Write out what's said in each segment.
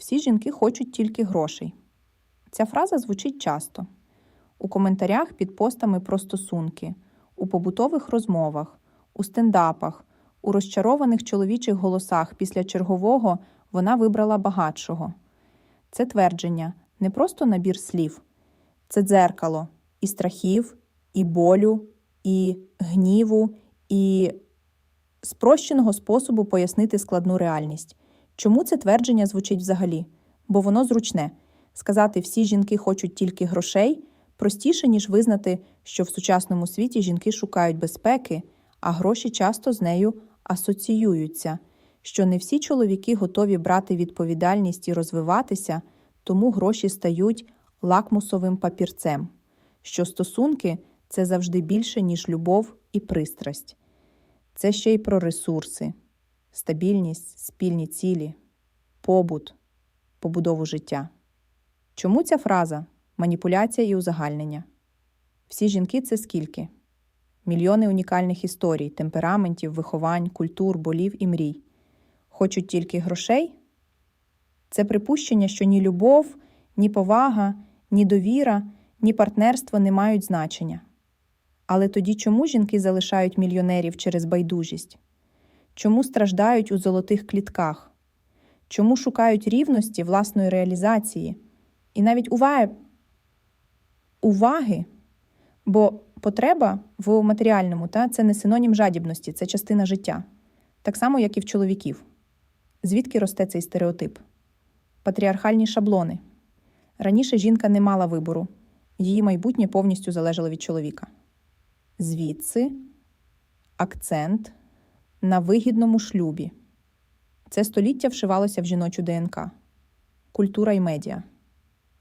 Всі жінки хочуть тільки грошей. Ця фраза звучить часто у коментарях під постами про стосунки, у побутових розмовах, у стендапах, у розчарованих чоловічих голосах після чергового вона вибрала багатшого. Це твердження не просто набір слів, це дзеркало і страхів, і болю, і гніву, і спрощеного способу пояснити складну реальність. Чому це твердження звучить взагалі? Бо воно зручне. Сказати всі жінки хочуть тільки грошей простіше, ніж визнати, що в сучасному світі жінки шукають безпеки, а гроші часто з нею асоціюються, що не всі чоловіки готові брати відповідальність і розвиватися, тому гроші стають лакмусовим папірцем, що стосунки це завжди більше, ніж любов і пристрасть. Це ще й про ресурси, стабільність, спільні цілі, побут, побудову життя. Чому ця фраза маніпуляція і узагальнення? Всі жінки це скільки? Мільйони унікальних історій, темпераментів, виховань, культур, болів і мрій. Хочуть тільки грошей? Це припущення, що ні любов, ні повага, ні довіра, ні партнерство не мають значення. Але тоді чому жінки залишають мільйонерів через байдужість? Чому страждають у золотих клітках? Чому шукають рівності власної реалізації? І навіть уваги, уваги, бо потреба в матеріальному та, це не синонім жадібності, це частина життя. Так само, як і в чоловіків. Звідки росте цей стереотип? Патріархальні шаблони. Раніше жінка не мала вибору, її майбутнє повністю залежало від чоловіка. Звідси акцент на вигідному шлюбі. Це століття вшивалося в жіночу ДНК, культура і медіа.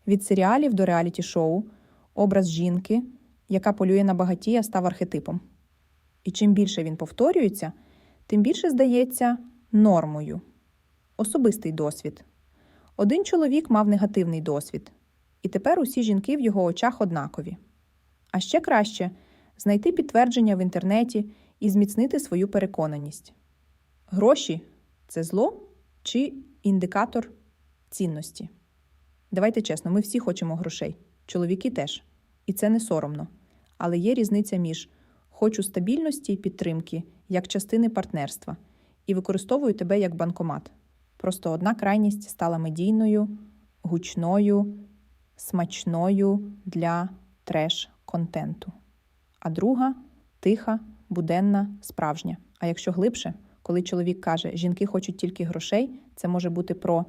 Від серіалів до реаліті-шоу образ жінки, яка полює на багатія, став архетипом. І чим більше він повторюється, тим більше здається нормою. Особистий досвід. Один чоловік мав негативний досвід, і тепер усі жінки в його очах однакові. А ще краще знайти підтвердження в інтернеті і зміцнити свою переконаність. Гроші це зло чи індикатор цінності. Давайте чесно, ми всі хочемо грошей, чоловіки теж. І це не соромно. Але є різниця між хочу стабільності і підтримки як частини партнерства і використовую тебе як банкомат. Просто одна крайність стала медійною, гучною, смачною для треш-контенту, а друга тиха, буденна, справжня. А якщо глибше, коли чоловік каже, жінки хочуть тільки грошей, це може бути про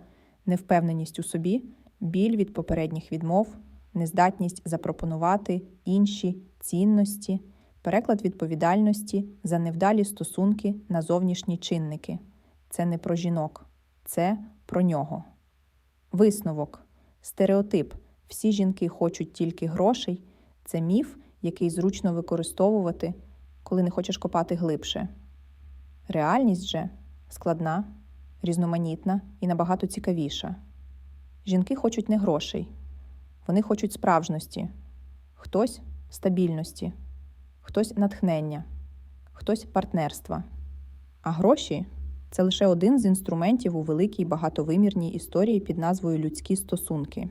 невпевненість у собі, біль від попередніх відмов, нездатність запропонувати інші цінності, переклад відповідальності за невдалі стосунки на зовнішні чинники. Це не про жінок, це про нього. Висновок, стереотип. Всі жінки хочуть тільки грошей це міф, який зручно використовувати, коли не хочеш копати глибше. Реальність же складна, різноманітна і набагато цікавіша. Жінки хочуть не грошей, вони хочуть справжності, хтось стабільності, хтось натхнення, хтось партнерства. А гроші це лише один з інструментів у великій багатовимірній історії під назвою Людські стосунки.